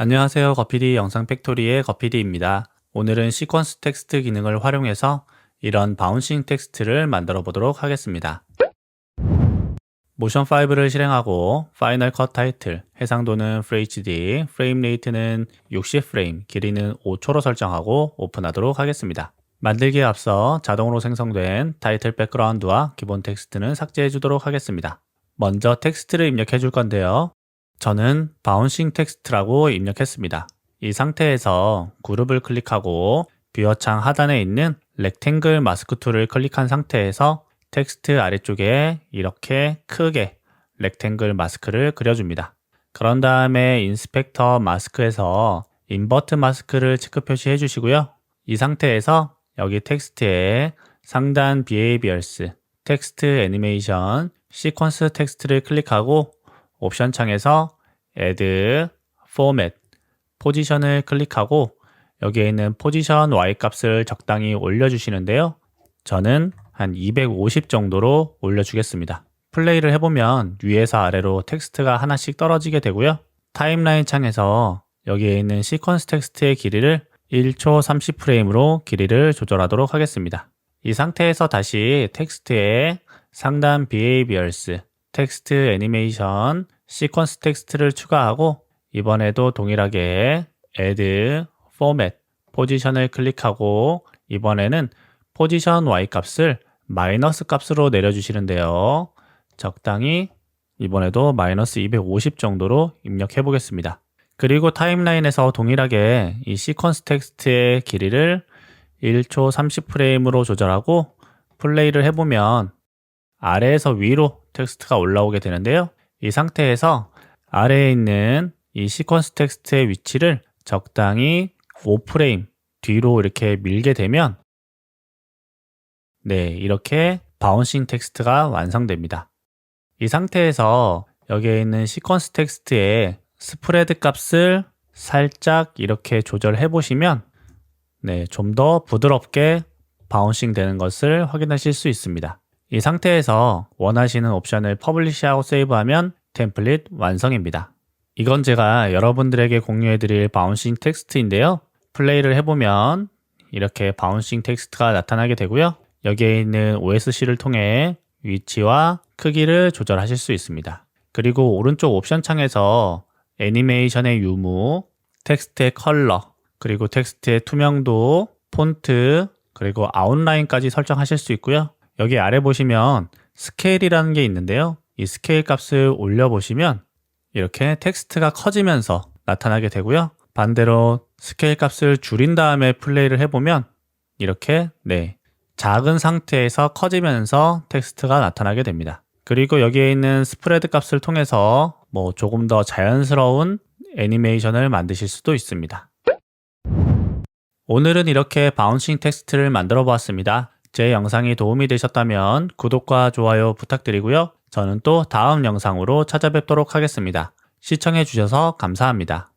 안녕하세요. 거피디 영상 팩토리의 거피디입니다. 오늘은 시퀀스 텍스트 기능을 활용해서 이런 바운싱 텍스트를 만들어 보도록 하겠습니다. 모션 5를 실행하고 파이널 컷 타이틀, 해상도는 FHD, 프레임 레이트는 60프레임, 길이는 5초로 설정하고 오픈하도록 하겠습니다. 만들기에 앞서 자동으로 생성된 타이틀 백그라운드와 기본 텍스트는 삭제해 주도록 하겠습니다. 먼저 텍스트를 입력해 줄 건데요. 저는 바운싱 텍스트라고 입력했습니다. 이 상태에서 그룹을 클릭하고 뷰어 창 하단에 있는 렉탱글 마스크 툴을 클릭한 상태에서 텍스트 아래쪽에 이렇게 크게 렉탱글 마스크를 그려줍니다. 그런 다음에 인스펙터 마스크에서 인버트 마스크를 체크 표시해 주시고요. 이 상태에서 여기 텍스트에 상단 behaviors, 텍스트 애니메이션, 시퀀스 텍스트를 클릭하고 옵션 창에서 add, format, 포지션을 클릭하고 여기에 있는 포지션 y 값을 적당히 올려주시는데요. 저는 한 250 정도로 올려주겠습니다. 플레이를 해보면 위에서 아래로 텍스트가 하나씩 떨어지게 되고요. 타임라인 창에서 여기에 있는 시퀀스 텍스트의 길이를 1초 30프레임으로 길이를 조절하도록 하겠습니다. 이 상태에서 다시 텍스트에 상단 behaviors, 텍스트 애니메이션, 시퀀스 텍스트를 추가하고 이번에도 동일하게 add, format, 포지션을 클릭하고 이번에는 포지션 y 값을 마이너스 값으로 내려주시는데요. 적당히 이번에도 마이너스 250 정도로 입력해 보겠습니다. 그리고 타임라인에서 동일하게 이 시퀀스 텍스트의 길이를 1초 30프레임으로 조절하고 플레이를 해보면 아래에서 위로 텍스트가 올라오게 되는데요. 이 상태에서 아래에 있는 이 시퀀스 텍스트의 위치를 적당히 5프레임 뒤로 이렇게 밀게 되면 네, 이렇게 바운싱 텍스트가 완성됩니다. 이 상태에서 여기에 있는 시퀀스 텍스트의 스프레드 값을 살짝 이렇게 조절해 보시면 네, 좀 더 부드럽게 바운싱 되는 것을 확인하실 수 있습니다. 이 상태에서 원하시는 옵션을 퍼블리시하고 세이브하면 템플릿 완성입니다. 이건 제가 여러분들에게 공유해 드릴 바운싱 텍스트인데요. 플레이를 해보면 이렇게 바운싱 텍스트가 나타나게 되고요. 여기에 있는 OSC를 통해 위치와 크기를 조절하실 수 있습니다. 그리고 오른쪽 옵션 창에서 애니메이션의 유무, 텍스트의 컬러, 그리고 텍스트의 투명도, 폰트, 그리고 아웃라인까지 설정하실 수 있고요. 여기 아래 보시면 스케일이라는 게 있는데요. 이 스케일 값을 올려보시면 이렇게 텍스트가 커지면서 나타나게 되고요. 반대로 스케일 값을 줄인 다음에 플레이를 해보면 이렇게 네 작은 상태에서 커지면서 텍스트가 나타나게 됩니다. 그리고 여기에 있는 스프레드 값을 통해서 뭐 조금 더 자연스러운 애니메이션을 만드실 수도 있습니다. 오늘은 이렇게 바운싱 텍스트를 만들어 보았습니다. 제 영상이 도움이 되셨다면 구독과 좋아요 부탁드리고요. 저는 또 다음 영상으로 찾아뵙도록 하겠습니다. 시청해 주셔서 감사합니다.